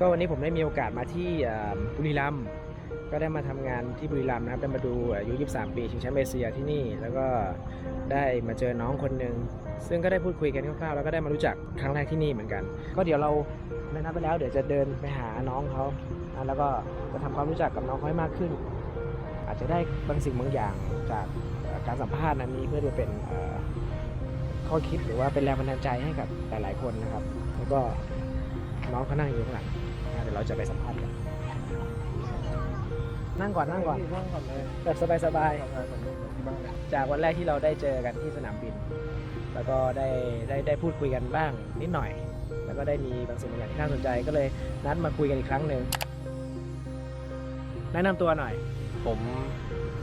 ก็วันนี้ผมได้มีโอกาสมาที่บุรีรัมย์ก็ได้มาทำงานที่บุรีรัมย์นะครับได้มาดูอายุ 23 ปีชิงแชมป์เอเชียที่นี่ แล้วก็ได้มาเจอน้องคนหนึ่งซึ่งก็ได้พูดคุยกันคร่าวๆแล้วก็ได้มารู้จักครั้งแรกที่นี่เหมือนกัน ก็เดี๋ยวเราได้นัดไปแล้ว เดี๋ยวจะเดินไปหาน้องเขาแล้วก็จะทำความรู้จักกับน้องเขาให้มากขึ้น อาจจะได้บางสิ่งบางอย่างจากการสัมภาษณ์นั้นนี้เพื่อจะเป็นข้อคิดหรือว่าเป็นแรงบันดาลใจให้กับหลายๆคนนะครับ แล้วก็น้องเขานั่งอยู่ข้างหลัง นะเดี๋ยวเราจะไปสัมภาษณ์กันนั่งก่อนนั่งก่อนนั่งก่อนเลยแบบสบายสบายสบายเหมือนที่บ้านเลยๆจากวันแรกที่เราได้เจอกันที่สนามบิน แล้วก็ได้ได้ได้พูดคุยกันบ้างนิดหน่อย แล้วก็ได้มีบางสิ่งบางอย่างที่น่าสนใจก็เลยนัดมาคุยกันอีกครั้งหนึ่งแนะนำตัวหน่อย ผม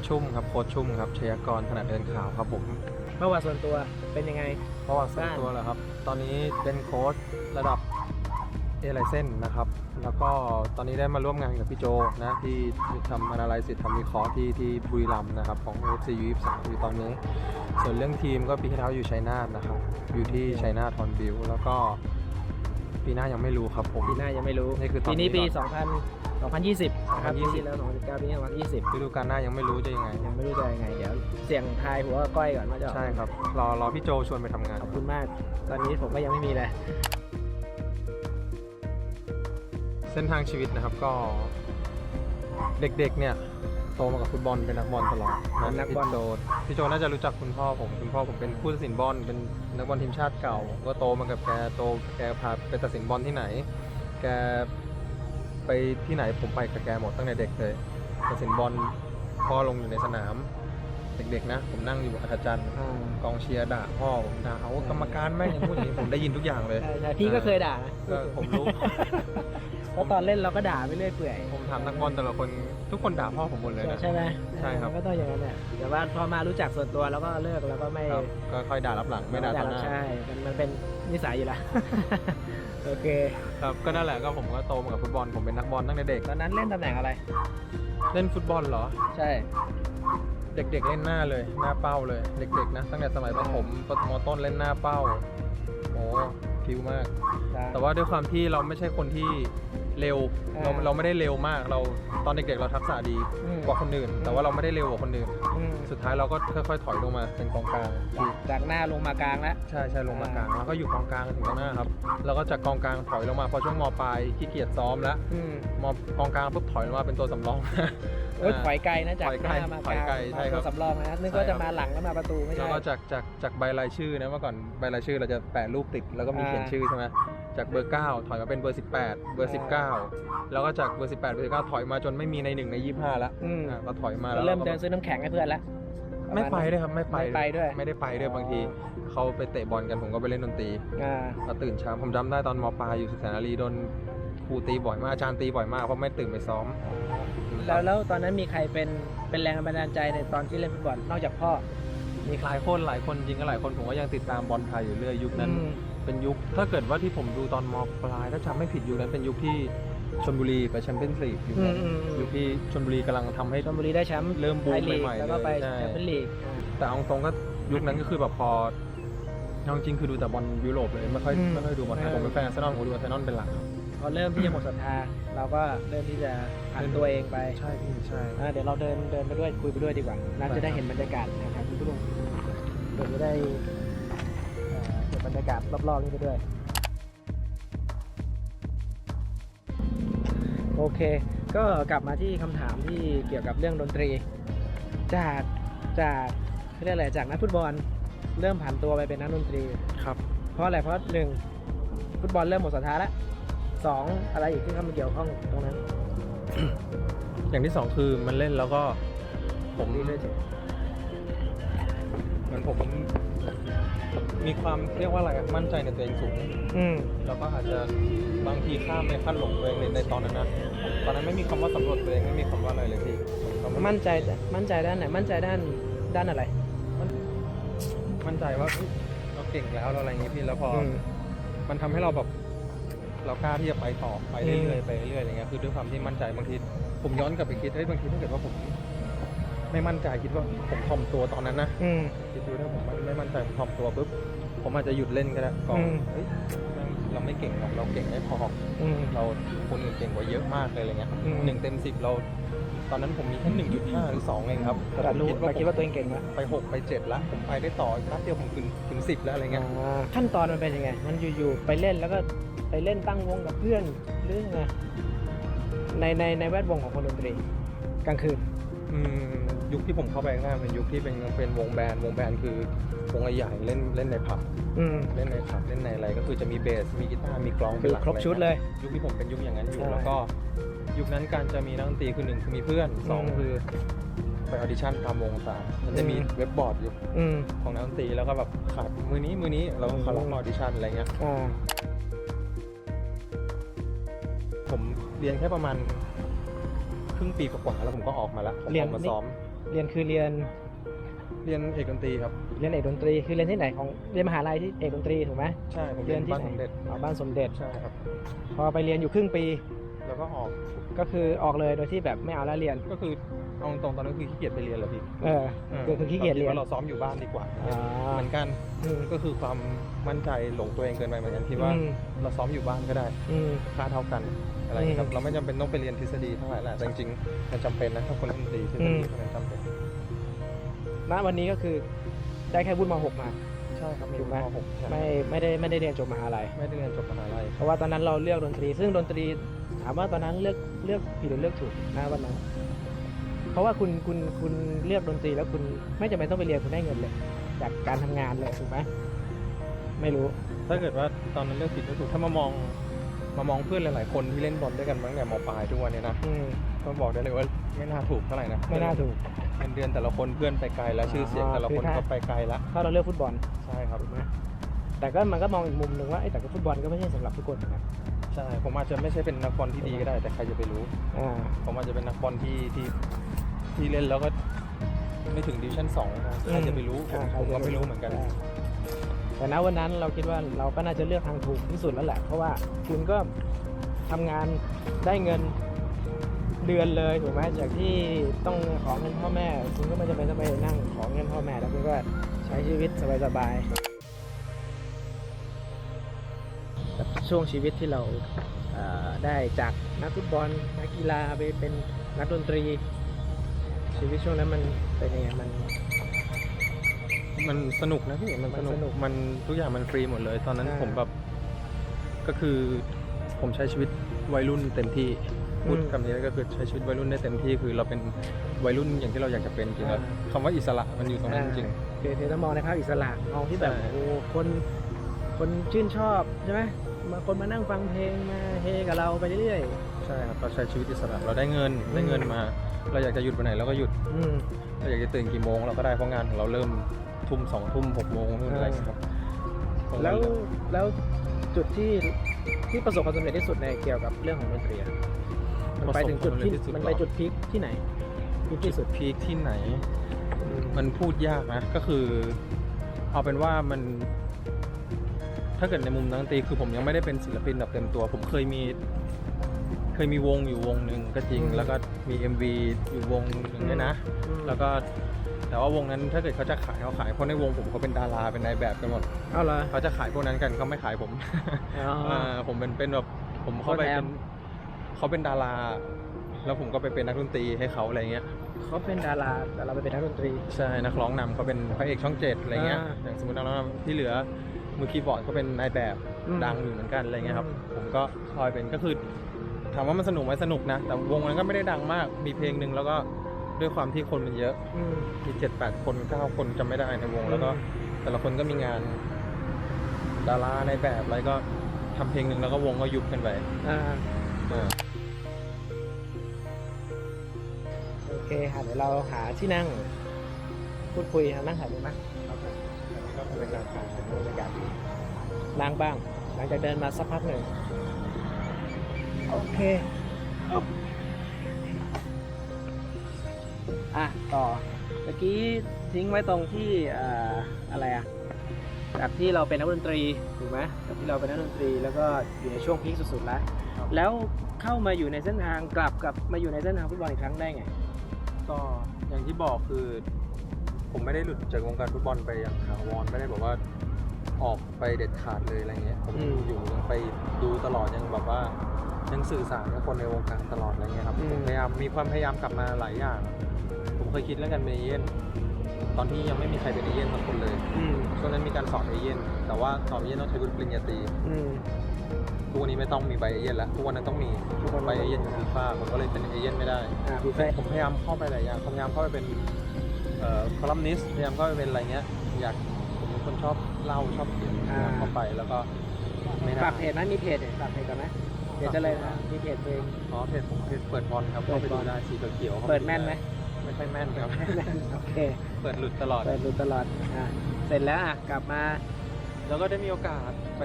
ชุ่มครับโค้ชชุ่มครับชยากรขนาดเดินข่าวครับผมประวัติส่วนตัวเป็นยังไง ประวัติส่วนตัวเหรอครับ ตอนนี้เป็นโค้ชระดับ เอไลเซนนะครับ แล้วก็ตอนนี้ได้มาร่วมงานกับพี่โจนะ ที่ทำอนาลัยสิทธิ์ทำวิเคราะห์ที่ที่บุรีรัมย์นะครับ ของ FC U23 อยู่ตอนนี้ ส่วนเรื่องทีมก็ปีที่แล้วอยู่ชัยนาทนะครับ อยู่ที่ชัยนาททอนบิลแล้วก็ปีหน้ายังไม่รู้ครับผม ปีหน้ายังไม่รู้นี่คือตอนปีนี้นี้ปีก่อน2000 2020นะครับปี2020ที่แล้ว2019ปีนี้2020ฤดูกาลหน้ายังไม่รู้จะยังไง ยังไม่รู้จะยังไง เดี๋ยวเสี่ยงทายหัวกับก้อยก่อนว่าจะออกใช่ครับ รอรอพี่โจชวนไปทำงาน ขอบคุณมาก ตอนนี้ผมก็ยังไม่มีเลย เส้นทางชีวิตนะครับก็เด็กๆเนี่ยโตมากับฟุตบอลเป็นนักบอลตลอดเป็นนักบอลพี่โจพี่โจน่าจะรู้จักคุณพ่อผมคุณพ่อผมเป็นผู้ตัดสินบอลเป็นนักบอลทีมชาติเก่า ก็โตมากับแกโตแกพาไปตัดสินบอลที่ไหน แกไปที่ไหนผมไปกับแกหมดตั้งแต่เด็กเลยตัดสินบอลพ่อลงอยู่ในสนาม เด็กๆนะ ผมนั่งอยู่อัธจันทร์อ่ากองเชียร์ด่าพ่อผมด่าเอากรรมการแม่งอย่างพูดอย่างนี้ผมได้ยินทุกอย่างเลยใช่ใช่พี่ก็เคยด่านะก็ผมรู้ เพราะตอนเล่นเราก็ด่าไปเรื่อยเปื่อยผมถามนักบอลแต่ละคนทุกคนด่าพ่อผมหมดเลยนะ ใช่ไหมใช่ครับ ก็ต้องอย่างนั้นแหละแต่ว่าพอมารู้จักส่วนตัวแล้วก็เลิกแล้วก็ไม่ครับก็ค่อยด่ารับหลังไม่ด่าต่อหน้าใช่มันมันเป็นนิสัยอยู่แล้วโอเคครับก็นั่นแหละก็ผมก็โตมากับฟุตบอลผมเป็นนักบอลตั้งแต่เด็กตอนนั้นเล่นตำแหน่งอะไร เล่นฟุตบอลเหรอ ใช่ เด็กๆเล่นหน้าเลยหน้าเป้าเลย เด็กๆนะตั้งแต่สมัยประถมประมต้นเล่นหน้าเป้าโอ้พิวมาก แต่ว่าด้วยความที่เราไม่ใช่คนที่ เร็วเราเราไม่ได้เร็วมากเราตอนเด็กๆเราทักษะดีอืม กว่าคนอื่น แต่ว่าเราไม่ได้เร็วกว่าคนอื่น อืมสุดท้ายเราก็ค่อยๆถอยลงมาเป็นกองกลางที่จากหน้าลงมากลางแล้ว ใช่ใช่ลงมากลางแล้วก็อยู่กองกลางถึงตรงหน้าครับแล้วก็จากกองกลางถอยลงมาพอช่วงมปลายขี้เกียจซ้อมแล้วอืมมอกองกลางปุ๊บถอยลงมาเป็นตัวสำรอง โอ้ยถอยไกลนะจากถอยหไกลน้ามากถอยลางไกลใช่ครับมาตัวสำรองนะนึกใช่ว่าครัจะบ มาหลังแล้วมาประตูไม่แล้ใช่วก็จากจากจากใบรายชื่อนะเมื่อก่อนใบรายชื่อเราจะแปะรูปติดแล้วก็มีอ่า เขียนชื่อใช่ไหม จากเบอร์ 9 ถอยมาเป็นเบอร์ 18 เบอร์ 19 แล้วก็จากเบอร์ 18 เบอร์19ถอยมาจนไม่มีในหนึ่งใน 25แล้วอืม อ่าก็ถอยมาก็แล้วเริ่มก็เดินซื้อน้ำแข็งให้เพื่อนแล้วไม่ไปด้วยครับไม่ไปไม่ไปด้วย ไม่ได้ไปด้วยบางทีเขาไปเตะบอลกันผมก็ไปเล่นดนตรีอ่าก็ตื่นเช้าผมจำได้ตอนมปลายอยู่ศึกษานารีโดนครูตีบ่อยมากอาจารย์ตีบ่อยมากเพราะไม่ตื่นไปซ้อมแล้วแล้วตอนนั้นมีใครเป็นเป็นแรงบันดาลใจในตอนที่เล่นฟุตบอลนอกจากพ่อมีหลายคนหลายคนจริงก็หลายคนผมก็ยังติดตามบอลไทยอยู่เรื่อยยุคนั้น อืม เป็นยุค ถ้าเกิดว่าที่ผมดูตอนมปลาย ถ้าจำไม่ผิดยุคนั้นเป็นยุคที่ชลบุรีไปแชมเปี้ยนส์ลีกยุคอืนั้มนอืมอืม ยุคที่ชลบุรีกำลังทำให้ ชลบุรีได้แชมป์เริ่มบูมไทยลีกใหม่ๆแล้วก็ไปเลยใช่ แชมเปี้ยนลีกแต่เอาตรงก็ยุคนั้นก็คือแบบพอเอาจริงๆคือดูแต่บอลยุโรปเลยไม่ค่อยอืมไม่ค่อยดูบอลไทยเออผมเป็นแฟนอาร์เซนอลผมดูอาร์เซนอลเป็นหลัก พอเริ่มที่จะหมดศรัทธาเราก็เริ่มที่จะผันตัวเองไปใช่พี่ใช่ อ่าเดี๋ยวเราเดินเดินไปด้วยคุยไปด้วยดีกว่าน่าจะได้เห็นบรรยากาศนะครับคุณผู้ชมเดี๋ยวจะได้เอ่อเห็นบ รรยากาศรอบๆนี้ไปด้วย โอเค ก็กลับมาที่คำถามที่เกี่ยวกับเรื่องดนตรี จากจากเขาเรียกอะไรจากนักฟุตบอลเริ่มผันตัวไปเป็นนักดนตรี ครับ เพราะอะไรเพราะหนึ่งฟุตบอลเริ่มหมดศรัทธาแล้วสองอะไรอีกที่เข้ามาเกี่ยวข้องตรงนั้น อย่างที่สองคือมันเล่นแล้วก็ผมนี่ด้วยสิเหมือนผม มีความเรียกว่าอะไรอะมั่นใจในตัวเองสูง อืม แล้วก็อาจจะบางทีข้ามไปขั้นหลงตัวเองในในตอนนั้นนะตอนนั้นไม่มีคำว่าสำรวจตัวเองไม่มีคำว่าอะไรเลยพี่ผมก็มั่นใจมั่นใจด้านไหน มั่นใจด้านด้านอะไร มั่นใจว่าเฮ้ยเราเก่งแล้วเราอะไรอย่างงี้พี่แล้วพอออืมมันทำให้เราแบบเรากล้าที่จะไปต่อไปอืเรื่มอยๆไปเรื่อยๆอะไรเงี้ยคือด้วยความที่มั่นใจบางทีผมย้อนกลับไปคิดเฮ้ยบางทีถ้าเกิดว่าผม ไม่มั่นใจคิดว่าผมถ่อมตัวตอนนั้นนะ อืม คิดดูถ้าผมไม่ไม่มั่นใจผมถ่อมตัวปุ๊บ ผมอาจจะหยุดเล่นก็ได้ก่อนอืม เฮ้ยแม่งเราไม่เก่งหรอกเราเก่งไม่พอ อืม เราคนอื่นเก่งกว่าเยอะมากเลยอะไรเงี้ยอืม หนึ่งเต็มสิบเรา ตอนนั้นผมมีแค่หนึ่งจุดห้าหรือสองเองครับแต่เรารู้คิดว่าเราคิดว่าตัวเองเก่งไหมไปหกไปเจ็ดละผมไปได้ต่ออีกนัดเดียวผมถึงถึงสิบแล้วอะไรเงี้ยอ่าขั้นตอนมันเป็นยังไง มันอยู่ๆไปเล่นแล้วก็ไปเล่นตั้งวงกับเพื่อนหรือไงในในในแวดวงของคนดนตรีกลางคืน อืม ยุคที่ผมเข้าไปง่ายเป็นยุคที่เป็นเป็นวงแบนด์วงแบนด์คือวงใหญ่ๆเล่นเล่นในผับอืม เล่นในผับเล่นในอะไรก็คือจะมีเบสมีกีตาร์มีกลองคืเป็นอหลักครบชุดเลยยุคที่ผมเป็นยุคอย่างนั้นอยู่ใช่แล้วก็ยุคนั้นการจะมีนักดนตรีคือหนึ่งคือมีเพื่อนสองอืมคือไปออดิชั่นตามวงสามมันจะมีอืม เว็บบอร์ดอยู่อืมของนักดนตรีแล้วก็แบบขาดมือนี้มือนี้เราก็เข้าอืมร้องออดิชั่นอะไรเงี้ยอ่าผมเรียนแค่ประมาณครึ่งปีกว่าๆแล้วผมก็ออกมาแล้วผมออกมาซ้อม เรียนคือเรียนเรียนเอกดนตรีครับ เรียนเอกดนตรีคือเรียนที่ไหนของเรียนมหาลัยที่เอกดนตรีถูกไหมใช่ผมเรีเรียยนนที่บ้านไหนสมเด็จอ๋อบ้านสมเด็จใช่ครับพอไปเรียนอยู่ครึ่งปี แล้วก็ออก ก็คือออกเลยโดยที่แบบไม่เอาแล้วเรียน ก็คือเอาตรงๆตอนนั้นคือขี้เกียจไปเรียนเลยพี่เออคือคือขี้เกียจเรียนว่าเราซ้อมอยู่บ้านดีกว่าอ่าเหมือนกันอืมก็คือความมั่นใจหลงตัวเองเกินไปเหมือนกันคิดว่าอืมเราซ้อมอยู่บ้านก็ได้อืมค่าเท่ากันอะไรอย่างเงี้ยครับอืมเราไม่จำเป็นต้องไปเรียนทฤษฎีเท่าไหร่แหละแต่จริงๆมันจำเป็นนะถ้าคนเล่นดนตรีทฤษอืฎีมมันจำเป็นณวันนี้ก็คือได้แค่วุฒิม .6 มาใช่ครับมีถูกไหมมหกใช่ไม่ไม่ได้ไม่ได้เรียนจบมหาลัยไม่ได้เรียนจบมหาลัยเพราะว่าตอนนั้นเราเลือกดนตรี ซึ่งดนตรี ถามว่าตอนนั้นเลือกเลือกผิดหรือเลือกถูกนะวันนั้นเพราะว่าคุณคุณคุณเลือกดนตรีแล้วคุณไม่จำเป็นต้องไปเรียนคุณได้เงินเลย จากการทำงานเลยถูกไหมไม่รู้ ถ้าเกิดว่าตอนนั้นเลือกผิดก็ถูกถ้ามามองมามองเพื่อนหลายๆคนที่เล่นบอลด้วยกันมาตั้งแต่มปลายทุกวันเนี่ยนะอืมก็บอกได้เลยว่าไม่น่าถูกเท่าไหร่นะไม่น่าถูกเงินเดือนแต่ละคนเพื่อนไปไกลแล้วชื่อเสียงอ่าแต่ละคนคือถ้าก็ไปไกลแล้วถ้าเราเลือกฟุตบอลใช่ครับถูกไหมแต่ก็มันก็มองอีกมุมหนึ่งว่าไอ้แต่ก็ฟุตบอลก็ไม่ใช่สำหรับทุกคนนะครับ ใช่ผมอาจจะไม่ใช่เป็นนักบอลที่ดีก็ได้ แต่ใครจะไปรู้อ่าผมอาจจะเป็นนักบอลที่ที่ที่เล่นแล้วก็ไม่ถึงดิวิชั่นสองนะใครจะไปรู้ผมอ่าใคผมจะก็ไม่รู้เหมือนกัน ใช่แต่ณวันนั้นเราคิดว่าเราก็น่าจะเลือกทางถูกที่สุดแล้วแหละ เพราะว่าคุณก็ทำงานได้เงินเดือนเลยถูกไหมจากที่ต้องขอเงินพ่อแม่ คุณก็ไม่จำเป็นต้องไปนั่งขอเงินพ่อแม่แล้วคุณก็ใช้ชีวิตสบายๆ ช่วงชีวิตที่เราเอ่อได้จากนักฟุตบอลนักกีฬาไปเป็นนักดนตรี ชีวิตช่วงนั้นมันเป็นยังไงมัน มันสนุกนะพี่มันมันสนุกสนุกมันทุกอย่างมันฟรีหมดเลย ตอนนั้นอ่าผมแบบก็คือผมใช้ชีวิตวัยรุ่นเต็มที่พูดอืมคำนี้ก็คือใช้ชีวิตวัยรุ่นได้เต็มที่คือเราเป็นวัยรุ่นอย่างที่เราอยากจะเป็นจริงๆแล้วอ่าคำว่าอิสระมันอยู่ตรงนั้นจริงคือคือต้องมองในภาพอิสระมองที่แบบใช่โอ้โหคนคนชื่นชอบใช่ไหม มาคนมานั่งฟังเพลงมาเฮกับเราไปเรื่อยๆใช่ครับเราใช้ชีวิตอิสระเราได้เงินได้เงินมา เราอยากจะหยุดวันไหนเราก็หยุดๆอืม เราอยากจะตื่นกี่โมงเราก็ได้เพราะงานของเราเริ่มทุ่มสองทุ่มหกโมงนู่นอะไรอย่างเงี้ยครับแล้วแล้วจุดที่ที่ประสบความสำเร็จที่สุดในเกี่ยวกับเรื่องของดนตรีอะมันไปถึงจุดที่มันไปจุดพีคที่ไหนพีคที่สุดพีคที่ไหนอืมมันพูดยากนะ ก็คือ เอาเป็นว่ามัน ถ้าเกิดในมุมนักดนตรีคือผมยังไม่ได้เป็นศิลปินแบบเต็มตัว ผมเคยมี เคยมีวงอยู่วงหนึ่งก็จริง แล้วก็มี MV อยู่วงหนึ่งด้วยนะอืมแล้วก็แต่ว่าวงนั้นถ้าเกิดเขาจะขายเขาขายเพราะในวงผมเขาเป็นดาราเป็นนายแบบกันหมดเอาละเขาจะขายพวกนั้นกันเขาไม่ขายผมอ๋ออ่าผมเป็นเป็นแบบผมเข้าไปโค้ชแอเป็มนเขาเป็นดารา แล้วผมก็ไปเป็นนักดนตรีให้เขาอะไรเงี้ยเขาเป็นดาราแต่เราไปเป็นนักดนตรีใช่นักร้องนำเขาเป็นพระเอกช่องเจ็ดอะไรเงี้ยอ่าอย่างสมมตินักร้องนำที่เหลือ มือคีย์บอร์ดก็เป็นนายแบบอืมดังอยู่เหมือนกันอะไรเงี้ยครับอืมผมก็คอยเป็นก็คือถามว่ามันสนุกไหมสนุกนะ แต่วงนั้นก็ไม่ได้ดังมาก มีเพลงหนึ่งแล้วก็ด้วยความที่คนมันเยอะอืมมีเจ็ดแปดคนเก้าคนจำไม่ได้ในวง แล้วก็อืมแต่ละคนก็มีงาน ดาราในแบบอะไรก็ทำเพลงหนึ่งแล้วก็วงก็ยุบกันไปอ่าอ่าโอเคค่ะเดี๋ยวเราหาที่นั่ง พูดคุยนั่งถ่ายรูปไหมก็ เป็นการขายบรรยากาศดีนั่งบ้าง หลังจากเดินมาสักพักหนึ่ง โอเคอ๊บอะ ต่อ เมื่อกี้ทิ้งไว้ตรงที่เอ่ออะไรอะจากที่เราเป็นนักดนตรีถูกไหมจากที่เราเป็นนักดนตรีแล้วก็อยู่ในช่วงพีคสุดๆแล้ว แล้วเข้ามาอยู่ในเส้นทางกลับกลับมาอยู่ในเส้นทางฟุตบอลอีกครั้งได้ไง ก็อย่างที่บอกคือ ผมไม่ได้หลุดจากวงการฟุตบอลไปอย่างถาวรไม่ได้บอกว่าออกไปเด็ดขาดเลยอะไรเงี้ยผมอืมอยู่ยังไปดูตลอดยังแบบว่ายังสื่อสารกับคนในวงการตลอดอะไรเงี้ยครับอืมผมพยายามมีความพยายามกลับมาหลายอย่าง ผมเคยคิดเรื่องการเป็นเอเย่นตอนที่ยังไม่มีใครเป็นเอเย่นสักคนเลยอืมช่วงนั้นมีการสอนเอเย่นแต่ว่าสอนเอเย่นต้องใช้วุฒิปริญญาตรีอืมทุกวันนี้ไม่ต้องมีใบเอเย่นแล้วทุกวันนั้นต้องมีทุกวันใบเอเย่นของฟีฟ่าผมก็เลยเป็นเอเย่นไม่ได้อ่าพี่เฟยผมพยายามเข้าไปหลายอย่างพยายามเข้าไปเป็นเอ่อ คอลัมนิสต์พยายามเข้าไปเป็นอะไรเงี้ย อยากผมเป็นคนชอบเล่าชอบเขียนพยายามเข้าไปแล้วก็ไม่ได้ฝากเพจไหมมีเพจเนี่ยฝากเพจก่อนไหมเดี๋ยวจะเลยนะมีเพจเพลง อ๋อเพจผมเพจเปิดบอลครับเปิเข้าดไปบดูอลได้สีเขียวๆข้าปเปิดแม่นไหมไม่ค่อยแม่นครับ โอเค เปิดหลุดตลอด เปิดดูตลอดอ่าเสร็จแล้วอะกลับมาแล้วก็ได้มีโอกาสไป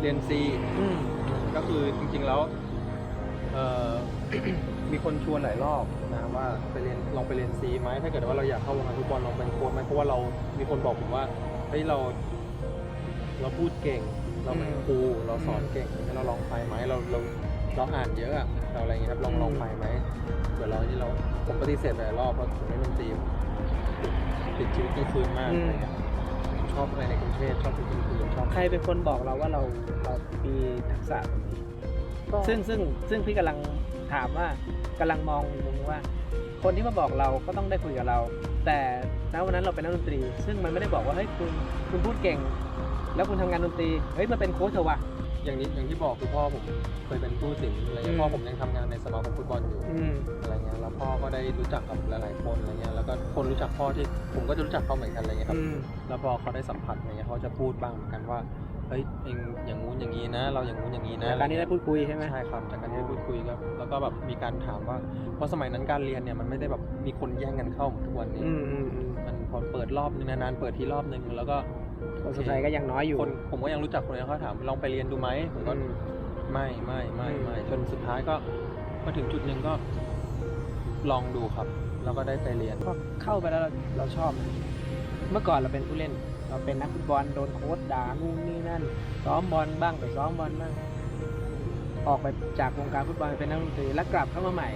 เรียนซี อืมก็คือจริงๆแล้วเอ่อ มีคนชวนหลายรอบนะว่าไปเรียนลองไปเรียนซีไหมถ้าเกิดว่าเราอยากเข้าวงการฟุตบอลลองเป็นโค้ชไหมเพราะว่าเรามีคนบอกผมว่าเฮ้ยเรา เราพูดเก่ง เราเป็นครูเราสอนเก่งงั้นเราลองไปไหมเราเราเราอ่านเยอะอะเราอะไรเงี้ยครับลองลองไปไหมเผื่อเราที่เราผมปฏิเสธไปหลายรอบเพราะผมไม่เป็นทีมติดชีวิตกลางคืนมากอะไรเงี้ยผมชอบอะไรในกรุงเทพชอบชีวิตกลางคืนชอบใครเป็นคนบอกเราว่าเราเรามีทักษะตรงนี้ซึ่งซึ่งซึ่งพี่กำลัง ถามว่ากำลังมองมุมว่า คนที่มาบอกเราก็ต้องได้คุยกับเรา แต่ณวันนั้นเราเป็นนักดนตรี ซึ่งมันไม่ได้บอกว่าเฮ้ยคุณคุณพูดเก่ง แล้วคุณทำงานดนตรีเฮ้ยมาเป็นโค้ชเถอะวะอย่างนี้อย่างที่บอกคือพ่อผมเคยเป็นผู้สินอะไรเงี้อืยมพ่อผมยังทำงานในสมาคมฟุตบอลอยู่อืมอะไรเงี้ยแล้วพ่อก็ได้รู้จักกับหลายๆคนอะไรเงี้ยแล้วก็คนรู้จักพ่อที่ผมก็จะรู้จักเขาเหมือนกันอะไรเงี้ยครับอืมแล้วพอเขาได้สัมผัสอะไรเงี้ยเขาจะพูดบ้างเหมือนกันว่า เฮ้ยเองอย่างงู้นอย่างนี้นะ เราอย่างงู้นอย่างนี้นะจากการที่ได้พูดคุยใช่ไหมใช่ครับจากการที่ได้พูดคุยก็แล้วก็แบบมีการถามว่าเพราะสมัยนั้นการเรียนเนี่ยมันไม่ได้แบบมีคนแย่งกันเข้าเหมือนทุกวันนี้อืมอืมอืมมันพอเปิดรอบนึงนานๆเปิดทีรอบนึงแล้วก็คนสนใจก็ยังน้อยอยู่คนผมก็ยังรู้จักคนนี้เขาถามลองไปเรียนดูไหมผมก็อืม ไม่ไม่ไม่อืม ไม่จนสุดท้ายก็มาถึงจุดหนึ่งก็ ลองดูครับ แล้วก็ได้ไปเรียน พอเข้าไปแล้วเราเราชอบ เมื่อก่อนเราเป็นผู้เล่น เราเป็นนักฟุตบอลโดนโค้ชด่านู่นนี่นั่น ซ้อมบอลบ้างไปซ้อมบอลบ้าง ออกไปจากวงการฟุตบอลไปเป็นนักดนตรีแล้วกลับเข้ามาใหม่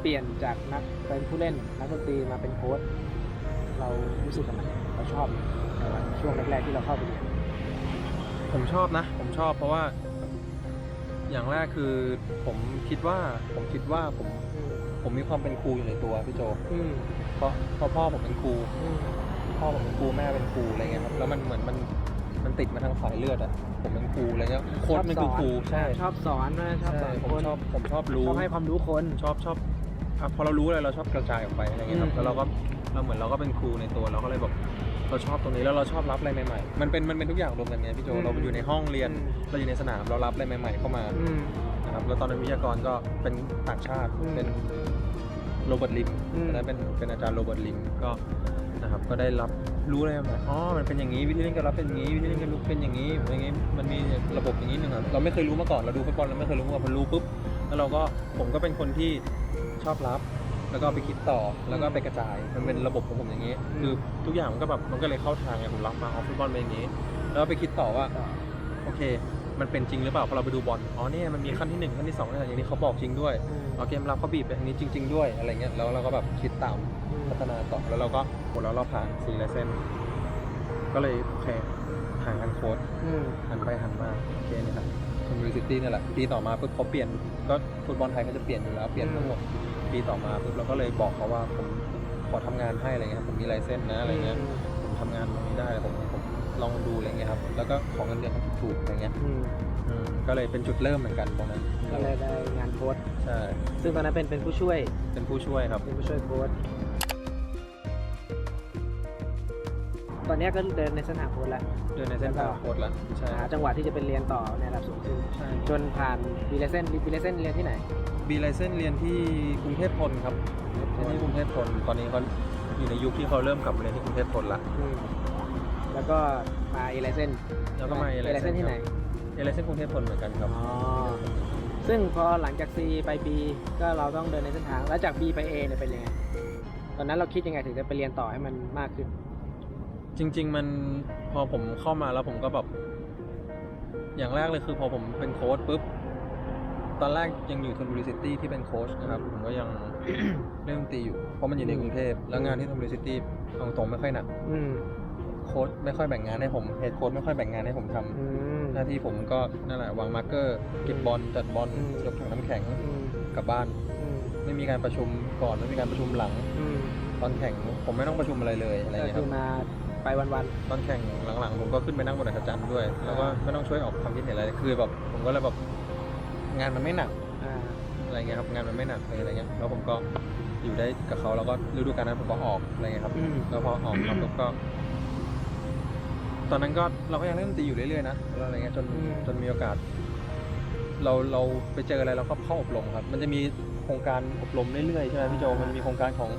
เปลี่ยนจากนักเป็นผู้เล่นนักดนตรีมาเป็นโค้ชเรารู้สึกยังไงเราชอบในวันช่วงแรกๆที่เราเข้าไปเรียนผมชอบนะ ผมชอบเพราะว่า อย่างแรกคือผมคิดว่าผมคิดว่าผม ผมมีความเป็นครูอยู่ในตัวพี่โจอืมเพราะเพราะพ่อผมเป็นครูอืม พ่อผมเป็นครูแม่เป็นครูอะไรเงี้ยครับแล้วมันเหมือนมันมันติดมาทางสายเลือดอะผมเป็นครูอะไรเงี้ยโค้ชมันคือครูใช่ชอบสอนนะชอบสอนผมคนชอบผมชอบรู้ชอบให้ความรู้คนชอบชอบอะพอเรารู้อะไรเราชอบกระจายออกไปอะไรเงี้ยครับอืมแล้วเราก็เราเหมือนเราก็เป็นครูในตัวเราก็เลยแบบเราชอบตรงนี้แล้วเราชอบรับอะไรใหม่ๆ มันเป็นมันเป็นทุกอย่างรวมกันไงพี่โจ เราอยู่ในห้องเรียน เราอยู่ในสนามเรารับอะไรใหม่ ๆ เข้ามาอืมนะครับ แล้วตอนนั้นวิทยากรก็เป็นต่างชาติอืมเป็นโรเบิร์ตลิมอืมตอนนั้นเป็นเป็นอาจารย์โรเบิร์ตลิมก็ นะครับ ก็ได้รับรู้เลยว่าอ๋อ มันเป็นอย่างนี้วิธีเล่นการรับเป็นอย่างนี้วิธีเล่นการลุกเป็นอย่างนี้อย่างนี้ มันมีระบบอย่างนี้หนึ่งอะเราไม่เคยรู้มาก่อนเราดูฟุตบอลเราไม่เคยรู้มาก่อนพอรู้ปุ๊บแล้วเราก็ผมก็เป็นคนที่ชอบรับ แล้วก็เอาไปคิดต่อแล้วก็ไปกระจาย มันเป็นระบบของผมอย่างนี้ คือทุกอย่างมันก็แบบมันก็เลยเข้าทางไงผมรับมาเอาฟุตบอลเป็นอย่างนี้ แล้วก็ไปคิดต่อว่าโอเคมันเป็นจริงหรือเปล่าพอเราไปดูบอลอ๋อเนี่ยมันมีขั้นที่หนึ่งขั้นที่สองขั้นที่สามอย่างนี้เขาบอกจริงด้วยเอาเกมรับเขาบีบไปทางนี้จริง ๆ ด้วยอะไรเงี้ยแล้วเราก็แบบคิดตาม พัฒนาต่อแล้วเราก็โหแล้วเราผ่านซีไลเซนก็เลยโอเคห่างกันโค้ดอืมหันไปหันมาโอเคเนี่ยครับชลบุรีซิตี้นี่แหละปีต่อมาปุ๊บเขาเปลี่ยนก็ฟุตบอลไทยก็จะเปลี่ยนอยู่แล้วเปลี่ยนทั้งหมดปีต่อมาปุ๊บเราก็เลยบอกเขาว่าผมขอทำงานให้อะไรเงี้ยครับผมมีไลเซนส์นะอะไรเงี้ยผมทำงานตรงนี้ได้ผมผมลองดูอะไรเงี้ยครับแล้วก็ของเงินเดือนเขาถูกๆอะไรเงี้ยอืมอืมก็เลยเป็นจุดเริ่มเหมือนกันตรงนั้นก็เลยได้งานโค้ชใช่ซึ่งตอนนั้นเป็นเป็นผู้ช่วยเป็นผู้ช่วยครับเป็นผู้ช่วยโค้ช ตอนเนี้ยก็เดินในเสนามโค้ชแล้วเดินในเส้นทางโค้ดแล้วใช่หาจังหวะที่จะเป็นเรียนต่อในระดับสูงขึ้นใช่จนผ่านบีเลเซนบีเลเซนเรียนที่ไหนบีไลเซนเรียนที่กรุงเทพธนครับเรียนที่กรุงเทพธนตอนนี้เขาอยู่ในยุคที่เขาเริ่มกลับมาเรียนที่กรุงเทพธนละอืมแล้วก็มาเอเลเซนแล้วก็มาเอเลเซนที่ไหนเอเลเซนกรุงเทพธนเหมือนกันครับอ๋อซึ่งพอหลังจาก C ไป B ก็เราต้องเดินในเส้นทาง แล้วจาก B ไป A เนี่ยเป็นยังไงตอนนั้นเราคิดยังไงถึงจะไปเรียนต่อให้มันมากขึ้น จริง ๆ มันพอผมเข้ามาแล้วผมก็แบบ อย่างแรกเลยคือพอผมเป็นโค้ชปุ๊บ ตอนแรกยังอยู่ทนบุรีซิตี้ที่เป็นโค้ชนะครับ ผมก็ยัง เล่นดนตรีอยู่ เพราะมันอยู่ในกรุงเทพแล้วงานที่ทนบุรีซิตี้เอาตรงไม่ค่อยหนักอืมโค้ชไม่ค่อยแบ่งงานให้ผมเฮดโค้ชไม่ค่อยแบ่งงานให้ผมทำอืม หน้าที่ผมก็นั่นแหละวางมาร์กเกอร์เก็บบอลจัดบอลอืม ยกถังน้ำแข็งอืมกลับบ้าน อืมไม่มีการประชุมก่อนไม่มีการประชุมหลัง อืมตอนแข่งผมไม่ต้องประชุมอะไรเลยอะไรก็เงี้ยคคืรัอบมา ไปวันตอนแข่งหลังๆ ผมก็ขึ้นไปนั่งบนอัศจรรย์ด้วย แล้วก็ไม่ต้องช่วยออกความคิดเห็นอะไรคือแบบผมก็เลยแบบงานมันไม่หนักๆอ่าอะไรเงี้ยครับงานมันไม่หนักเลยอะไรเงี้ยแล้วผมก็อยู่ได้กับเขาแล้วก็ฤดูกาลนั้นผมก็ออกอะไรเงี้ยครับ อืมแล้วพอออกมาปุ๊บก็ ตอนนั้นก็เราก็ยังเล่นดนตรีอยู่เรื่อยๆนะแล้วอะไรเงี้ยจนจนมีโอกาส เราเราไปเจออะไรเราก็เข้าอบรมครับ มันจะมีโครงการอบรมเรื่อยๆใช่ไหมพี่โจมันมีโครงการของ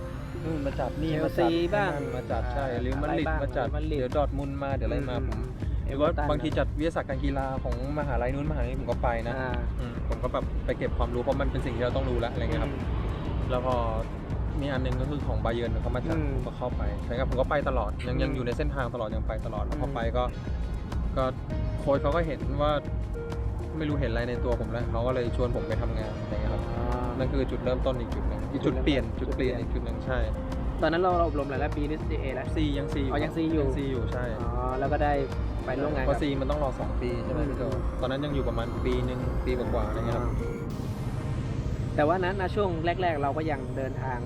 นู่นมาจัดนี่เชลมาจัซีดบ้างนั่นมาจัดใช่หรือมาดริดอะไรบ้างมาจัดมาดริดเดี๋ยวดอร์ทมุนด์มาเดี๋ยวอะไรมาผมเอหรือเวอว่าร์ตันบางทีจัดวิทยาศาสตร์การกีฬาของมหาลัยนู้นมหาลัยนี้ผมก็ไปนะอ่า อืมผมก็แบบไปเก็บความรู้เพราะมันเป็นสิ่งที่เราต้องรู้แล้วอะไรเงี้ยครับ แล้วพอมีอันหนึงก็คือของบาเยิร์นเขามาจัดอืมก็เข้าไปใช่ครับผมก็ไปตลอดยังยังอืมอยู่ในเส้นทางตลอดยังไปตลอดแล้วพออืมไปก็ ก็โค้ชเขาก็เห็นว่า ไม่รู้เห็นอะไรในตัวผมแล้วเขาก็เลยชวนผมไปทำงานอะไรเงี้ยครับอ่านั่นคือจุดเริ่มต้นอีกจุดหนึ่ง อีกจุดเปลี่ยนจุดเปลี่ยนอีกจุดหนึ่งใช่ตอนนั้นเราเราอบรมอะไรแล้วปีหรือซีเอแล้วซียังซีอ๋อยัง C อยู่ซีอยู่ใช่อ๋อแล้วก็ได้ไปร่วมงานเพกัราะซีมันต้องรอสองปีใช่ไหมพี่โจอืมตอนนั้นยังอยู่ประมาณปีหนึ่งปีกว่าๆอะไรเงี้ยครับแต่ว่านั้นนะช่วงแรก ๆ เราก็ยังเดินทาง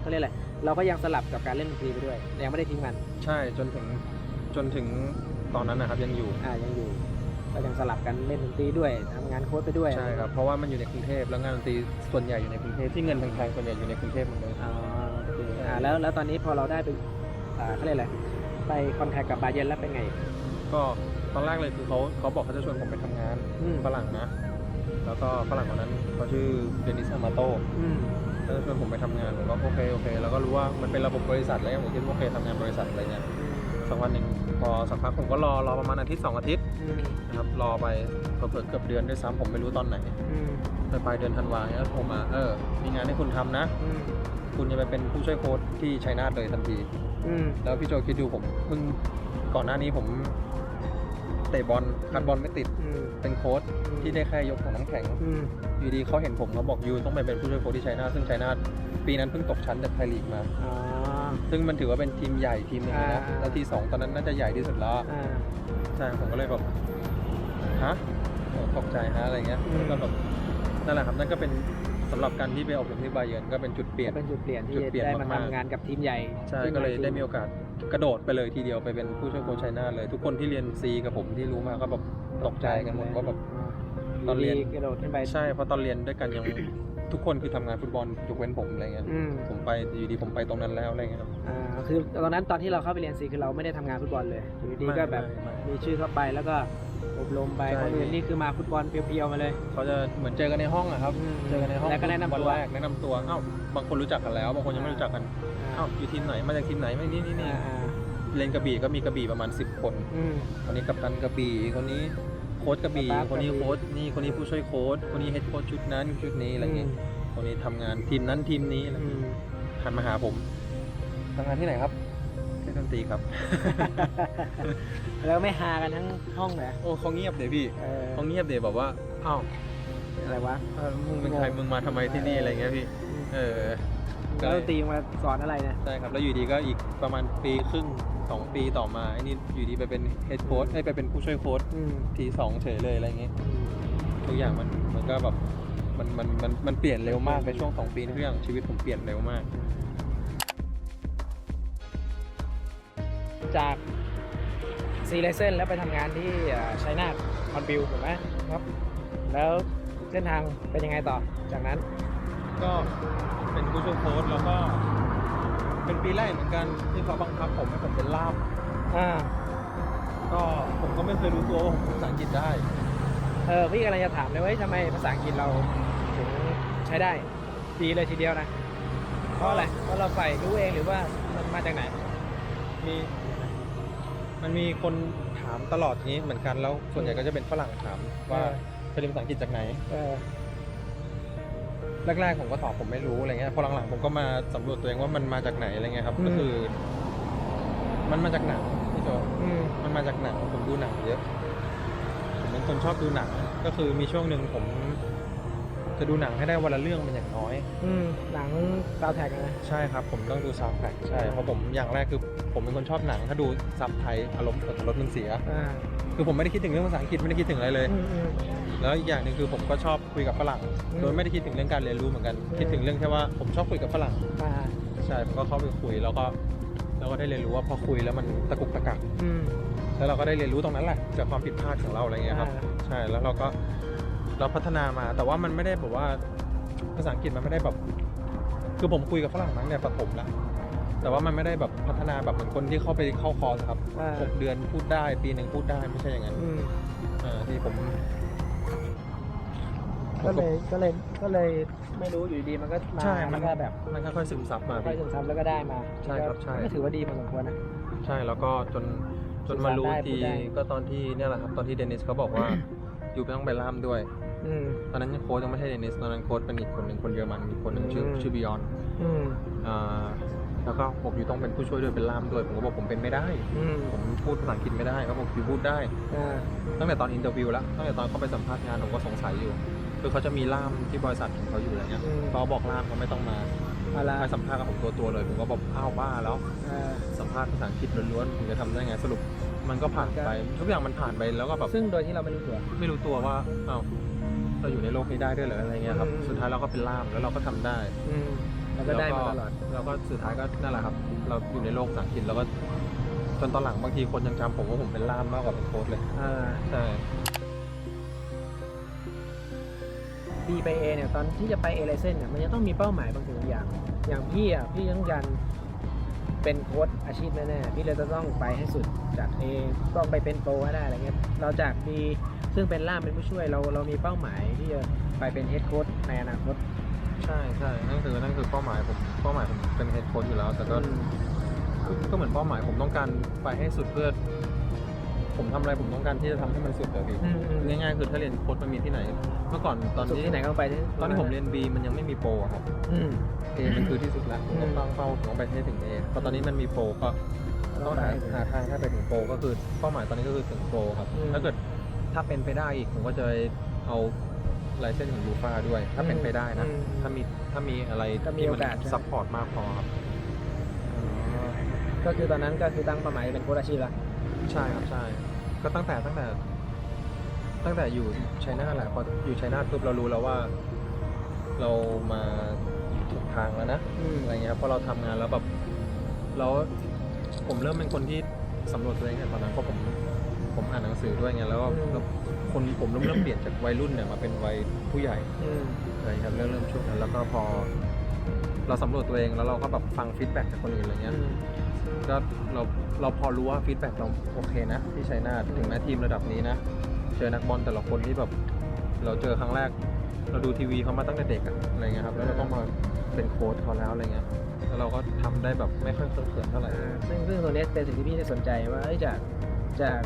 เขาเรียกอะไรเราก็ยังสลับกับการเล่นดนตรีไปด้วยยังไม่ได้ทิ้งมัน ใช่จนถึงจนถึงตอนนั้นนะครับยังอยู่อ่ายังอยู่ ก็ยังสลับกันเล่นดนตรีด้วยทำงานโค้ชไปด้วยใช่ครับเพราะว่ามันอยู่ในกรุงเทพแล้วงานดนตรีส่วนใหญ่อยู่ในกรุงเทพที่เงินแพงๆส่วนใหญ่อยู่ในกรุงเทพหมดเลยอ๋อโอเคอ่าแล้วแล้วตอนนี้พอเราได้ไปอ่าเขาเรียกอะไรไปคอนแทคกับบาเยร์นแล้วเป็นไงก็ตอนแรกเลยคือเขาเขาบอกเขาจะชวนผมไปทำงานอืมฝรั่งนะ แล้วก็ฝรั่งคนนั้นเขาชื่อเดนิสอามาโตอืมเขาจะชวนผมไปทำงานผมก็โอเคโอเค แล้วก็รู้ว่ามันเป็นระบบบริษัทอะไรเงี้ยผมคิดว่าโอเคทำงานบริษัทอะไรเงี้ยสักวันหนึ่ง พอสักพักผมก็รอรอประมาณอาทิตย์สองอาทิตย์อืมนะครับรอไปเผื่อๆเกือบเดือนด้วยซ้ำผมไม่รู้ตอนไหนอืมไปปลายเดือนธันวาเนี่ยโทรมาเออมีงานให้คุณทำนะ อืมคุณจะไปเป็นผู้ช่วยโค้ชที่ชัยนาทเลยทันที อืมแล้วพี่โจคิดดูผมเพิ่งก่อนหน้านี้ผมเตะบอลคัดบอลไม่ติดอืมเป็นโค้ชที่ได้แค่ยกของน้ำแข็ง อืมอยู่ดีเขาเห็นผมเขาบอกยูต้องไปเป็นผู้ช่วยโค้ชที่ชัยนาทซึ่งชัยนาทปีนั้นเพิ่งตกชั้นจากไทยลีกมา อ๋อ ซึ่งมันถือว่าเป็นทีมใหญ่ทีมหนึงเลยนะอ่า แล้วทีสองตอนนั้นน่าจะใหญ่ที่สุดแล้ว อ่า ใช่ผมก็เลยแบบฮะโอ้ตกใจฮะอะไรเงี้ยอืม ก็แบบนั่นแหละครับนั่นก็เป็นสำหรับการที่ไปอบรมที่บาเยิร์นก็เป็นจุดเปลี่ยนก็เป็นจุดเปลี่ยนที่จุดเปลี่ยนได้มามากๆ ทำงานกับทีมใหญ่ใช่ซึ่งก็เลยจริงได้มีโอกาสกระโดดไปเลยทีเดียวไปเป็นผู้ช่วยโค้ชชัยนาทเลย ทุกคนที่เรียนซีกับผมที่รู้มาก็แบบตกใจกันหมดว่าแบบ ตอนเรียนดีกระโดดขึ้นไป ใช่เพราะตอนเรียนด้วยกันยัง ทุกคนคือทำงานฟุตบอลยกเว้นผมอะไรเงี้ยอืมผมไปอยู่ดีผมไปตรงนั้นแล้วอะไรเงี้ยครับอ่าคือตอนนั้นตอนที่เราเข้าไปเรียนซีคือเราไม่ได้ทำงานฟุตบอลเลยอยู่ดีก็แบบไม่ไม่ มีชื่อเข้าไปแล้วก็อบรมไปใช่ คนอื่นนี่คือมาฟุตบอลเพียวๆมาเลย เขาจะเหมือนเจอกันในห้องอะครับอืมเจอกันในห้องแล้วก็แนะนำตัว วันแรกแนะนำตัวอ้าวบางคนรู้จักกันแล้วบางคนยังไม่รู้จักกันอ้าวอยู่ทีมไหนมาจากทีมไหนไม่นี่นี่นี่อ่าอ่าเรียนกระบี่ก็มีกระบี่ประมาณ 10 คนอืมคนนี้กัปตันกระบี่คนนี้ โค้ชกระบี่สตาฟคนนี้กระบี่ โค้ชนี่คนนี้ผู้ช่วยโค้ชคนนี้เฮดโค้ชชุดนั้นชุดนี้อะไรเงี้ยคนนี้ทำงานทีมนั้นทีมนี้อะไรอืเงี้ยมหันมาหาผมทำงานที่ไหนครับ เล่นดนตรีครับ แล้วไม่ฮากันทั้งห้องเลยโอ้เขาเงียบเดี๋ยวพี่เออเขาเงียบเดี๋ยวแบบว่าอ้าวอะไรวะ เอ่อมึงเป็นใครมึงมาทำไมที่นี่อะไรเงี้ยพี่เออ แล้วดนตรีมาสอนอะไรเนี่ย ใช่ครับ แล้วอยู่ดีก็อีกประมาณปีครึ่ง สองปีต่อมาไอ้นี่อยู่ดีไปเป็นเฮดโค้ชให้ไปเป็นผู้ช่วยโค้ชอืมทีสองเฉยเลยอะไรเงี้ยอืมทุกอย่างมันมันก็แบบมันมันมันมันเปลี่ยนเร็วมากในช่วงสองปีนี้ทุกอย่างชีวิตผมเปลี่ยนเร็วมาก จากซีเลเซนแล้วไปทำงานที่ชัยนาทคอนบิวถูกไหมครับ แล้วเส้นทางเป็นยังไงต่อจากนั้น ก็เป็นผู้ช่วยโค้ชแล้วก็ เป็นปีแรกเหมือนกันที่เขาบังคับผมให้ผมเป็นล่ามอ่าก็ผมก็ไม่เคยรู้ตัวว่าผมพูดภาษาอังกฤษได้ เออพี่กำลังจะถามเลยว่าเฮ้ยทำไมภาษาอังกฤษเราถึงใช้ได้ ดีเลยทีเดียวนะเพราะอะไรเพราะเราใฝ่รู้เองหรือว่ามันมาจากไหน มีมันมีคนถามตลอดนี้เหมือนกันแล้วส่วนใหญ่ก็จะเป็นฝรั่งถามว่าเออ ไปเรียนภาษาอังกฤษจากไหน เออ แรกๆผมก็ตอบผมไม่รู้อะไรเงี้ยพอหลังๆผมก็มาสำรวจตัวเองว่ามันมาจากไหนอะไรเงี้ยครับอืมก็คือ มันมาจากหนังพี่โจอืมมันมาจากหนังผมดูหนังเยอะผมเป็นคนชอบดูหนัง ก็คือมีช่วงหนึ่งผมคจะดูหนังให้ได้วันละเรื่องเป็นอย่างน้อย อืมหนังซาวแท็กนะใช่ครับ ผมต้องดูซาวด์แทร็กใช่เพราะผมอย่างแรกคือ ผมเป็นคนชอบหนัง ถ้าดูซับไทยอารมณ์รถมันเสียอ่า คือผมไม่ได้คิดถึงเรื่องภาษาอังกฤษไม่ได้คิดถึงอะไรเลย อืมอืม แล้วอีกอย่างหนึ่งคือผมก็ชอบคุยกับฝรั่ง อืมโดยไม่ได้คิดถึงเรื่องการเรียนรู้เหมือนกัน อืม คิดถึงเรื่องแค่ว่าผมชอบคุยกับฝรั่ง อ่าใช่ผมก็เข้าไปคุยแล้วก็เราก็ได้เรียนรู้ว่าพอคุยแล้วมันตะกุกตะกัก อืม แล้วเราก็ได้เรียนรู้ตรงนั้นแหละจากความผิดพลาดของเราอะไรเงี้ยครับ อ่า ใช่แล้วเราก็เราพัฒนามา แต่ว่ามันไม่ได้แบบว่าภาษาอังกฤษมันไม่ได้แบบ คือผมคุยกับฝรั่งมาตั้งแต่ประถมแล้ว แต่ว่ามันไม่ได้แบบพัฒนาแบบเหมือนคนที่เข้าไปเข้าคอร์สครับอ่า หกเดือนพูดได้ ปีหนึ่งพูดได้ไม่ใช่อย่างนั้นอืมเออที่ผมก็เลยก็เลยก็เลยไม่รู้อยู่ดีๆมันก็มาใช่มันก็แบบมันค่อยๆซึมซับมาค่อยพี่ซึมซับแล้วก็ได้มาใช่ครับใช่ ก็ถือว่าดีพอสมควรนะ ใช่แล้วก็จนจนมารู้สื่อสารได้ทีพูดได้ ก็ตอนที่เนี่ยแหละครับตอนที่เดนิสเขาบอกว่า อยู่ไม่ต้องไปล่ามด้วย อืม ตอนนั้นโค้ชยังไม่ใช่เดนิสตอนนั้นโค้ชเป็นอีกคนหนึ่งคนเยอรมันอีกคนหนึ่งชื่ออืม ชื่อบิยอนอืม อ่า แล้วก็บอกอยู่ต้องเป็นผู้ช่วยด้วยเป็นล่ามด้วยผมก็บอกผมเป็นไม่ได้ อืมผมพูดภาษาอังกฤษไม่ได้เขาบอกอยู่พูดได้ อ่าตั้งแต่ตอนอินเตอร์วิวแล้วตั้งแต่ตอนเขาไปสัมภาษณ์งานผมก็สงสัยอยู่ คือเขาจะมีล่ามที่บริษัทของเขาอยู่อะไรเงี้ยอืมเขาบอกล่ามเขาไม่ต้องมาอะไรให้สัมภาษณ์กับผมตัวตัวๆเลยผมก็บอกอ้าวบ้าแล้ว อ่า สัมภาษณ์ภาษาอังกฤษล้วนๆผมจะทำได้ไงสรุป มันก็ผ่านไปทุกอย่างมันผ่านไปแล้วก็แบบซึ่งโดยที่เราไม่รู้ตัว ไม่รู้ตัวว่าอ้าวเราอยู่ในโลกนี้ได้ด้วยเหรออะไรเงี้ยครับอืม สุดท้ายเราก็เป็นล่ามแล้วเราก็ทำได้ อืม แล้วก็ได้มาตลอด แล้วก็สุดท้ายก็นั่นแหละครับ เราอยู่ในโลกภาษาอังกฤษแล้วก็จนตอนหลังบางทีคนยังจำผมว่าผมเป็นล่ามมากกว่าเป็นโค้ชเลยอ่า ใช่ B ไป A เนี่ยตอนที่จะไป A เลเซนเนี่ยมันจะต้องมีเป้าหมายบางสิ่งบางอย่าง อย่างพี่อะพี่ต้องการเป็นโค้ชอาชีพแน่ๆพี่เลยจะต้องไปให้สุดจาก A ต้องไปเป็นโปรให้ได้อะไรเงี้ยเราจาก B ซึ่งเป็นล่ามเป็นผู้ช่วยเราเรามีเป้าหมายที่จะไปเป็นเฮดโค้ชในอนาคต ใช่ใช่นั่นคือนั่นคือเป้าหมายผมเป้าหมายผมเป็นเฮดโค้ชอยู่แล้ว แต่ก็อืมก็ก็เหมือนเป้าหมายผมต้องการไปให้สุดเพื่อผมทำอะไรผมต้องการที่จะทำให้มันสุดอะพี่อืมอืมง่ายๆคือถ้าเรียนโค้ชมันมีที่ไหน เมื่อก่อนตอนสุดที่ที่ไหนก็ไปที่ตอนที่ผมเรียน B มันยังไม่มีโปรอะครับอืม A มันคือที่สุดแล้วผมต้องตั้งเป้าผมต้องไปให้ถึง A พอตอนนี้มันมีโปรก็ต้องหาหาทางให้ไปถึงโปรก็คือเป้าหมายตอนนี้ก็คือถึงโปรครับอืมถ้าเกิดถ้าเป็นไปได้อีกผมก็จะเอา ลายเส้นของยูฟาด้วย ถ้าเป็นไปได้นะ อืมถ้ามีถ้ามีอะไรถ้ามีที่โอมันกาสใช่ไหม ซัพพอร์ตมากพอครับ ก็คือตอนนั้นก็คือตั้งเป้าหมายเป็นโค้ชอาชีพละ ใช่ครับใช่ ก็ตั้งแต่ตั้งแต่ ตั้งแต่อยู่ชัยนาทแหละพออยู่ชัยนาทปุ๊บเรารู้แล้วว่า เรามาถูกทางแล้วนะอืม อะไรเงี้ยครับพอเราทำงานแล้วแบบแล้วผมเริ่มเป็นคนที่สำรวจตัวเองตั้งแต่ตอนนั้นเพราะผม ผมอ่านหนังสือด้วยไงแล้วก็แล้วคนผมเริ่มเริ่มเปลี่ยนจากวัยรุ่นเนี่ยมาเป็นวัยผู้ใหญ่อืมอะไรครับเริ่มเริ่มช่วงนั้นแล้วก็พอ เราสำรวจตัวเองแล้วเราก็แบบฟังฟีดแบ็กจากคนอื่นอะไรเงี้ยอืมก็เราเราพอรู้ว่าฟีดแบ็กเราโอเคนะ ที่ชัยนาทถึงแม้ทีมระดับนี้นะเจอนักบอลแต่ละคนที่แบบเราเจอครั้งแรก เราดูทีวีเขามาตั้งแต่เด็กอะอะไรเงี้ยครับแล้วเราต้องมาเป็นโค้ชเขาแล้วอะไรเงี้ยแล้วเราก็ทำได้แบบไม่ค่อยเคอะเขินเท่าไหร่อ่าซึ่งซึ่งตรงนี้เป็นสิ่งที่พี่ได้สนใจว่าเอ้ยจากจาก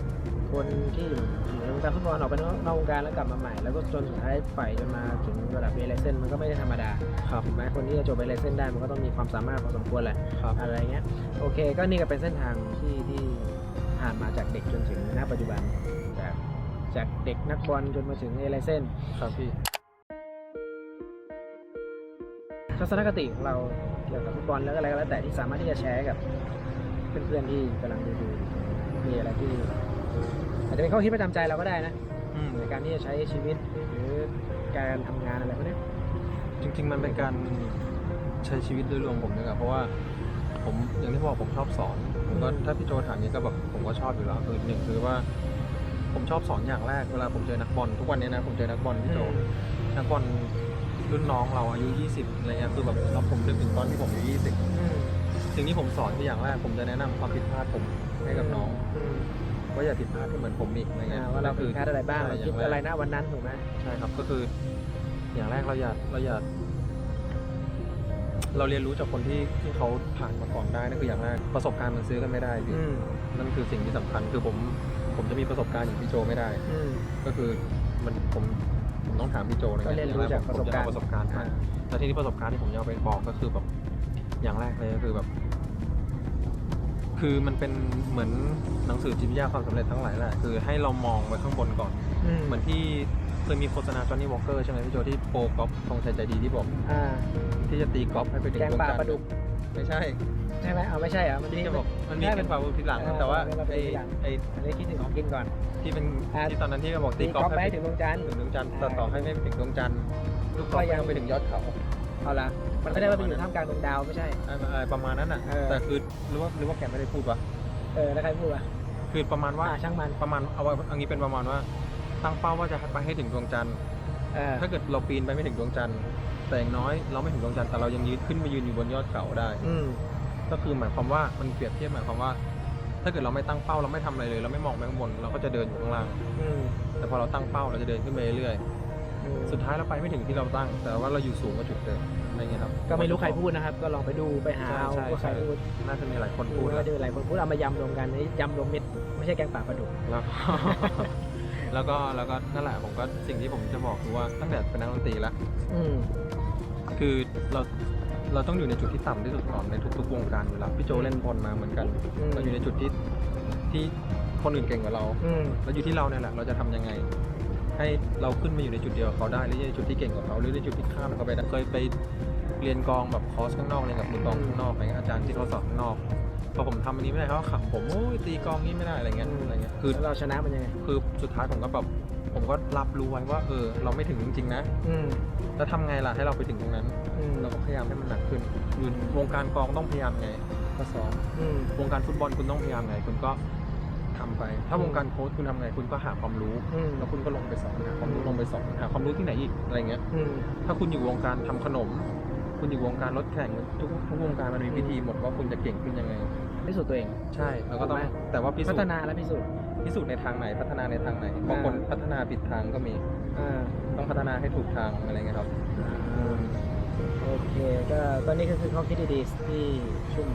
คนที่อยู่อยู่ในวงการฟุตบอลออกไปนอกนอกวงการแล้วกลับมาใหม่ แล้วก็จนสุดท้ายฝ่ายจนมาถึงระดับเอเลเซนมันก็ไม่ได้ธรรมดาครับถูกไหมคนที่จะจบเอเลเซนได้มันก็ต้องมีความสามารถพอสมควรแหละครับอะไรเงี้ยโอเค ก็นี่ก็เป็นเส้นทางที่ที่ผ่านมาจากเด็กจนถึงณปัจจุบันจากจากเด็กนักบอลจนมาถึงเอเลเซนครับพี่ทัศนคติของเราเกี่ยวกับฟุตบอลแล้วก็อะไรก็แล้วแต่ที่สามารถที่จะแชร์กับเพื่อนๆที่กำลังดูดูมีอะไรที่ อาจจะเป็นข้อคิดประจำใจเราก็ได้นะอืมในการที่จะใช้ชีวิตหรือการทำงานอะไรพวกเนี้ยจริงๆ มันเป็นการใช้ชีวิตโดยรวมผมด้วยอะเพราะว่าผมอย่างที่บอกผมชอบสอนผมก็ถ้าพี่โจถามนี้ก็แบบผมก็ชอบอยู่แล้วคือหนึ่งคือว่า ผมชอบสอนอย่างแรกเวลาผมเจอนักบอลทุกวันนี้นะผมเจอนักบอลพี่โจนักบอลรุ่นน้องเราอายุ 20อะไรเงี้ยคือแบบเราผมนึกถึงตอนที่ผมอายุอืม20 สิ่งที่ผมสอนคืออย่างแรกผมจะแนะนำความผิดพลาดผมให้กับน้องม ว่าอย่าผิดพลาดที่เหมือนผมอีกอะไรเงี้อ่ายว่าเราผิดพลาดอะไรบ้างใช่เราอย่คิดงแกอะไรนะวันนั้นถูกไหมใช่ครับก็คือ อย่างแรกเราอย่าเราอย่าเราเรียนรู้จากคนที่ที่เขาผ่านมาก่อนได้นั่นคืออย่างแรกประสบการณ์มันซื้อกันไม่ได้พี่อืมนั่นคือสิ่งที่สำคัญคือผมผมจะมีประสบการณ์อย่างพี่โจไม่ได้อืมก็คือมันผมผมต้องถามพี่โจเลยก็เรียนรู้จากประสบการณ์ผมจะเอประสบการณ์มาอ่าแล้วที่นี้ประสบการณ์ที่ผมจะเอาไปบอกก็คือแบบอย่างแรกเลยก็คือแบบ คือมันเป็นเหมือนหนังสือจิตวิทยาความสำเร็จทั้งหลายแหละคือให้เรามองไปข้างบนก่อน อืมเหมือนที่เคยมีโฆษณาจอห์นนี่วอลเกอร์ใช่ไหมพี่โจที่โปรกอล์ฟธงชัยใจดีที่บอก อ่า ที่จะตีกอล์ฟให้ไปถึงแกงดวงปลาจันทปลาดุกร์ไม่ใช่ใช่ไหมเอาไม่ใช่เหรอมันที่มีจะบอกมันมีใช่แกงปลาดุกทีหลังเออแต่ว่ามันเป็นไอ้ทีหลังไอ้อันนี้คิดถึงของกินก่อน ที่เป็นอ่าที่ตอนนั้นที่เขาบอกตีตีกกออล์ล์ฟฟไปให้ให้ถึงดวงจันทร์ ถึงดวงจันทร์อ่าต่อต่อให้ไม่ไปถึงดวงจันทร์ลูกกอล์ฟก็ยังต้องไปถึงยอดเขา เอาละมันไม่ได้ว่าไปอยู่ท่ามกลางดวงดาวไม่ใช่ อะไรประมาณนั้นอะ เออ แต่คือหรือว่าหรือว่าแกไม่ได้พูดวะเออแล้วใครพูดวะคือประมาณว่าอ่าช่างมันประมาณเอาไว้อันนี้เป็นประมาณว่า ตั้งเป้าว่าจะไปให้ถึงดวงจันทร์ เออถ้าเกิดเราปีนไปไม่ถึงดวงจันทร์แต่อย่างน้อยเราไม่ถึงดวงจันทร์แต่เรายังยืนขึ้นมายืนอยู่บนยอดเขาได้ อืมก็คือหมายความว่ามันเปรียบเทียบหมายความว่า ถ้าเกิดเราไม่ตั้งเป้าเราไม่ทำอะไรเลย เราไม่มองไปข้างบนเราก็จะเดินอยู่ข้างล่าง อืมแต่พอเราตั้งเป้าเราจะเดินขึ้นไปเรื่อยอืมๆ สุดท้ายเราไปไม่ถึงที่เราตั้ง แต่ว่าเราอยู่สูงกว่าจุดเดิมอะไรเงี้ยครับก็ไม่รู้ใครพูดนะครับ ก็ลองไปดูไปหาใช่เอาใช่ว่าใครใช่พูดน่าจะมีหลายคนพูพูดดว่าแล้วดูหลายคนพูดเอามายำรวมกันนี่ยำรวมมิตรไม่ใช่แกงป่าปลาดุกแล้วก็แล้วก็แล้วก็นั่นแหละผมก็สิ่งที่ผมจะบอกคือว่าตั้งแต่เป็นนักดนตรีแล้วอืมคือเราเราต้องอยู่ในจุดที่ต่ำที่สุดก่อนในทุกๆวงการอยู่แล้วพี่โจเล่นบอลมาเหมือนกันอืมเราอยู่ในจุดที่ที่คนอื่นเก่งกว่าเราอืมแล้วอยู่ที่เราเนี่ยแหละเราจะทำยังไง ให้เราขึ้นมาอยู่ในจุดเดียวกับเขาได้หรือในจุดที่เก่งกว่าเขาหรือในจุดที่ข้ามเขาไปได้เคยไปเรียนกลองแบบคอร์สข้างนอกเรียนกับมือกลองข้างนอกอะไรเงี้ยอาจารย์ที่เขาสอนข้างนอกพอผมทำอันนี้ไม่ได้เขาก็ขับผมโอ้ยตีกลองนี่ไม่ได้อะไรเงี้ยอะไรเงี้ยคือแล้วเราชนะมันยังไง คือสุดท้ายผมก็แบบผมก็รับรู้ไว้ว่าเออเราไม่ถึงจริงๆนะ อืม แล้วทำไงล่ะให้เราไปถึงตรงนั้น อืมเราก็พยายามให้มันหนักขึ้นอยู่วงการกลองต้องพยายามไง ก็ซ้อมอืม วงการฟุตบอลคุณต้องพยายามไง คุณก็ ทำไป ถ้าวงการโค้ชคุณทำไงคุณก็หาความรู้อืมแล้วคุณก็ลงไปสอนหาความรู้ลงไปสอนหาความรู้ที่ไหนอีกอะไรเงี้ยอืมถ้าคุณอยู่วงการทำขนม คุณอยู่วงการรถแข่งทุกทุกวงการมันมีวิธีหมดว่าคุณจะเก่งขึ้นยังไงพิสูจน์ตัวเองใช่แล้วก็ต้องถูกไหมแต่ว่าพิสูพัจฒน์นาและพิสูจน์พิสูจน์ในทางไหนพัฒนาในทางไหนบางคนพัฒนาผิดทางก็มีอ่าต้องพัฒนาให้ถูกทางอะไรเงี้ยครับโอเคก็ตอนนี้ก็คือข้อคิดดีๆที่ชุ่ม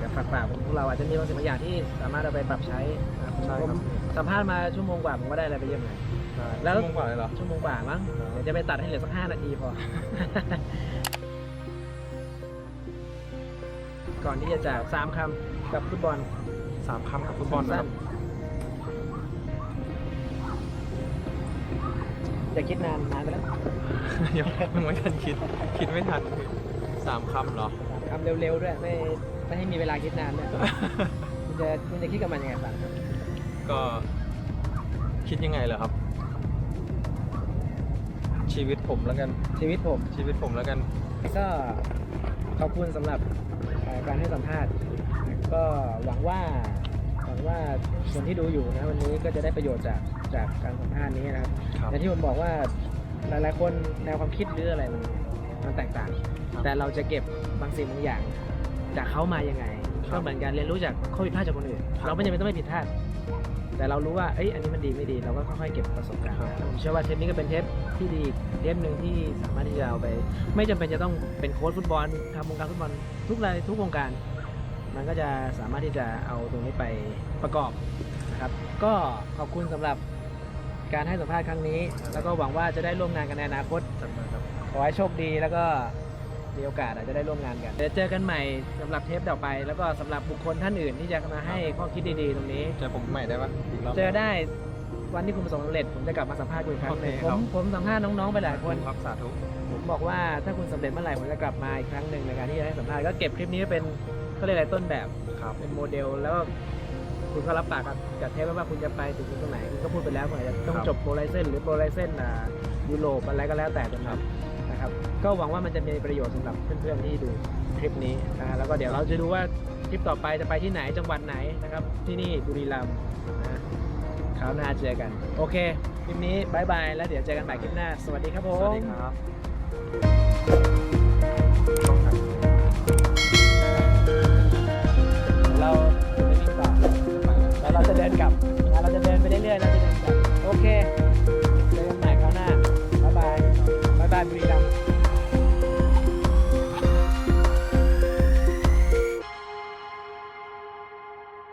จะฝากฝากพวกเราอาจจะมีบางสิ่งบางอย่างที่สามารถเอาไปปรับใช้นะครับ ใช่ครับ ผมสัมภาษณ์มาชั่วโมงกว่าผมก็ได้อะไรไปเยอะเหมือนกันแล้แล้ววงกว่าเลยเหรอ ชั่วโมงกว่ามั้งเดี๋ยวจะไปตัดให้เหลือสักห้านาทีพอ ก่อนที่จะจากสามคำกับฟุตบอลสามคำกับฟุตบอลนะครับอย่าคิดนานนานไปแล้วยังยังไม่ทันคิด คิดไม่ทันสามคำเหรอ คำเร็วๆด้วยไม่ไม่ให้มีเวลาคิดนานด้วยคุณจะคุณจะคิดกับมันยังไงบ้างครับ ก็คิดยังไงเหรอครับ ชีวิตผมแล้วกันชีวิตผม ชีวิตผมแล้วกัน ก็ขอบคุณสำหรับเอ่อการให้สัมภาษณ์ ก็หวังว่าหวังว่าคนที่ดูอยู่นะวันนี้ก็จะได้ประโยชน์จากจากการสัมภาษณ์นี้นะครับครับอย่างที่ผมบอกว่าหลายๆคนแนวความคิดหรืออะไรมันมันแตกต่าง ครับแต่เราจะเก็บบางสิ่งบางอย่าง จากเขามายังไงครับก็เหมือนกันเรียนรู้จากข้อผิดพลาดจากคนอื่น ครับ เราไม่จำเป็นต้องไม่ผิดพลาด แต่เรารู้ว่าเอ้ยอันนี้มันดีไม่ดีเราก็ค่อยๆเก็บประสบการณ์ครับผมเชื่อว่าเทปนี้ก็เป็นเทปที่ดีเทปหนึ่งที่สามารถที่จะเอาไป ไม่จำเป็นจะต้องเป็นโค้ชฟุตบอลทำวงการฟุตบอลทุกรายทุกวงการ มันก็จะสามารถที่จะเอาตรงนี้ไปประกอบนะครับ ก็ขอบคุณสำหรับการให้สัมภาษณ์ครั้งนี้ แล้วก็หวังว่าจะได้ร่วมงานกันในอนาคตจัดมาครับขอให้โชคดีแล้วก็ มีโอกาสอาจจะได้ร่วมงานกันเดี๋ยวเจอกันใหม่สำหรับเทปต่อไป แล้วก็สำหรับบุคคลท่านอื่นที่จะมาให้ข้อคิดดีๆตรงนี้ เจอผมใหม่ได้ปะอีกรอบ เจอได้วันที่คุณประสบความสำเร็จผมจะกลับมาสัมภาษณ์คุณอีกครั้งหนึ่งโอเคผครัมบ ผมสัมภาษณ์น้องๆไปหลายคน ครับสาธุ ผมบอกว่าถ้าคุณสำเร็จเมื่อไหร่ผมจะกลับมาอีกครั้งหนึ่งในการที่จะให้สัมภาษณ์ก็เก็บคลิปนี้ไว้เป็นก็เรียกอะไรต้นแบบครับ เป็นโมเดล แล้วก็คุณก็รับปากกับกับเทปไว้ว่าคุณจะไปถึงตรงไหนคุณก็พูดไปแล้วคุณอาจจะต้องครับจบโปรไลเซนหรือโปรไลเซนอ่ายุโรปอะไรก็แล้วแต่ตรงนั้นนะครับ ก็หวังว่ามันจะมีประโยชน์สำหรับเพื่อนๆที่ดูคลิปนี้นะฮะแล้วก็เดี๋ยวเราจะดูว่าทริปต่อไปจะไปที่ไหนจังหวัดไหนนะครับ ที่นี่บุรีรัมย์นะคราวหน้าเจอกัน โอเคคลิปนี้บายบายแล้วเดี๋ยวเจอกันใหม่คลิปหน้า สวัสดีครับผม สวัสดีครับเราจะวิ่งต่อแล้วเราจะเดินกลับนะเราจะเดินไปเรื่อยๆเราจะเดินกลับโอเค